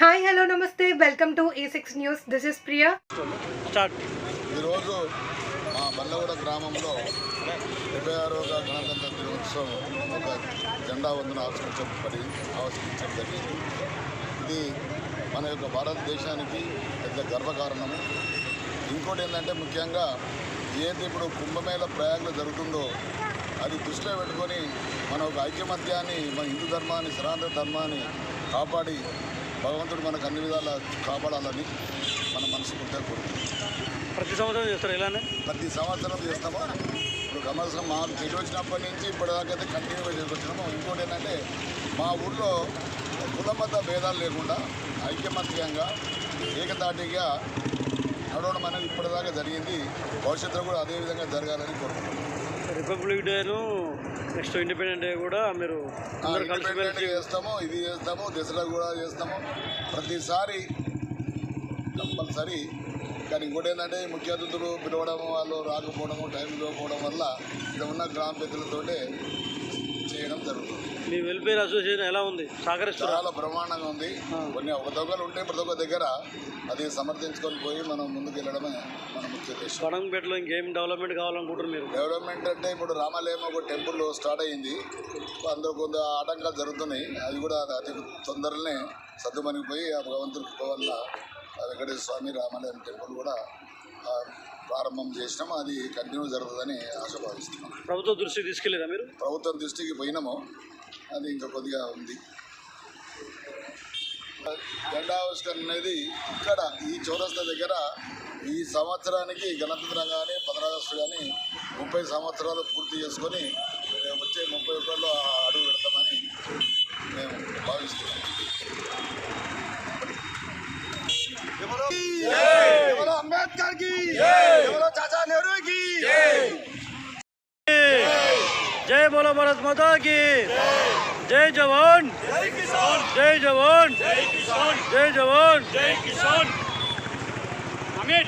Hi hello నమస్తే. Welcome to A six news. This is Priya. Start. ఈరోజు మా బల్లగూడ గ్రామంలో డెబ్బై ఆరవ గణతంత్ర దినోత్సవం ఒక జెండా వందన ఆవిష్కరించబడి ఆవిష్కరించడం జరిగింది. ఇది మన యొక్క భారతదేశానికి పెద్ద గర్వకారణము. ఇంకోటి ఏంటంటే ముఖ్యంగా ఏది ఇప్పుడు కుంభమేళ ప్రయాగంలో జరుగుతుందో అది దృష్టిలో పెట్టుకొని మన ఒక ఐక్యమత్యాన్ని మన హిందూ ధర్మాన్ని సనాతన ధర్మాన్ని కాపాడి భగవంతుడు మనకు అన్ని విధాలా కాపాడాలని మన మనస్ఫూర్తిగా కోరుకుంటున్నాం ప్రతి సంవత్సరం చేస్తారు ఇలానే ప్రతి సంవత్సరం చేస్తాము? ఇప్పుడు కమర్సం మాకు తెలివి వచ్చినప్పటి నుంచి ఇప్పటిదాకా అయితే కంటిన్యూగా చేసుకొచ్చినాము. ఇంకోటి ఏంటంటే మా ఊళ్ళో కుల మత భేదాలు లేకుండా ఐక్యమత్యంగా ఏకతాటిగా నడవడం అనేది ఇప్పటిదాకా జరిగింది. భవిష్యత్తులో కూడా అదే విధంగా జరగాలని కోరుకుంటున్నాం. రిపబ్లిక్ డేను నెక్స్ట్ ఇండిపెండెంట్ డే కూడా మీరు కలిసి చేస్తాము ఇది చేస్తాము దసరా కూడా చేస్తాము. ప్రతిసారి కంపల్సరీ. కానీ ఇంకోటి ఏంటంటే ముఖ్య అతిథులు పిలవడం వాళ్ళు రాకపోవడము టైం ఇవ్వకపోవడం వల్ల ఇక్కడ ఉన్న గ్రామ పెద్దలతోటే మీ వెల్ఫేర్ అసోసియేషన్ ఎలా ఉంది? సహకరిస్తారు? చాలా బ్రహ్మాండంగా ఉంది. కొన్ని అవకతవకలు ఉంటే ప్రతి ఒక్క దగ్గర అది సమర్థించుకొని పోయి మనం ముందుకు వెళ్ళడమే మన ముఖ్య ఉద్దేశం. పడంపేటలో ఇంకేం డెవలప్మెంట్ కావాలనుకుంటారు మీరు? డెవలప్మెంట్ అంటే ఇప్పుడు రామాలయం ఒక టెంపుల్ స్టార్ట్ అయ్యింది. అందులో కొంత ఆటంకాలు జరుగుతున్నాయి. అది కూడా అతి తొందరనే సర్దుమణిగిపోయి ఆ భగవంతుడి కృప వల్ల వెంకటేశ్వర స్వామి రామాలయం టెంపుల్ కూడా ప్రారంభం చేసినాము. అది కంటిన్యూ జరుగుతుందని ఆశభావిస్తున్నాం ప్రభుత్వ దృష్టికి తీసుకెళ్ళారా మీరు? ప్రభుత్వం దృష్టికి పోయినాము. అది ఇంకా కొద్దిగా ఉంది. జెండా ఆవిష్కరణ అనేది ఇక్కడ ఈ చౌరస్తా దగ్గర ఈ సంవత్సరానికి గణతంత్రం కానీ పదరాగస్టు కానీ ముప్పై సంవత్సరాలు పూర్తి చేసుకొని వచ్చే ముప్పై ఒకటిలో అడుగు పెడతామని మేము భావిస్తున్నాం. जय बोलो भारत माता की। जय जवान। जय जवान। जय जवान। जय किसान हमें